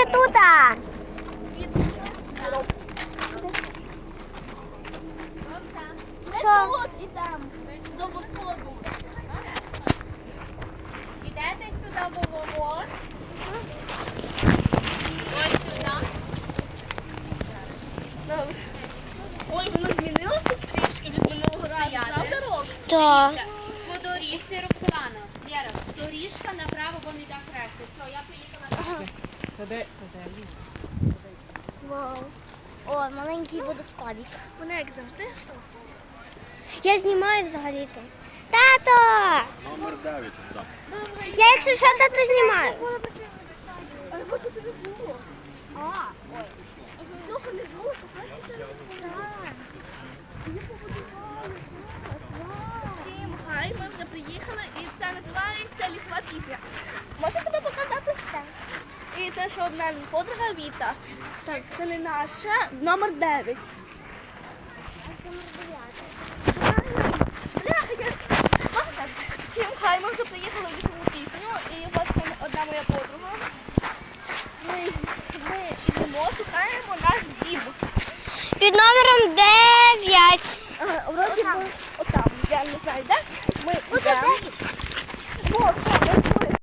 вже тут. Що? До входу. Ідете сюди в вовод. Ось сюди. Добре. Ой, воно змінилося трішки від минулого разу, правда, Рок? Так. По доріжці Роксолана. Віра, доріжка направо, бо не так краще. Все, я поїхала. Вау. О, маленький водоспадик. Вона як завжди. Я знімаю взагалі-то. Тато! Номер 9 там. Я якщо що, тато знімаю. А тут не було. А, ой. Цього не було, то знаєте, це Всім хай, ми вже приїхали і це називається лісова пісня. Можна тебе це ще одна подруга Віта. Так, це не наша, номер 9. Бляха, я Всім хай, ми вже приїхали в лісову пісню і ще одна моя подруга. Ми, ми йдемо, шукаємо наш дім. Під номером 9. Ага, вроді би отам, я не знаю, де. Ми йдемо.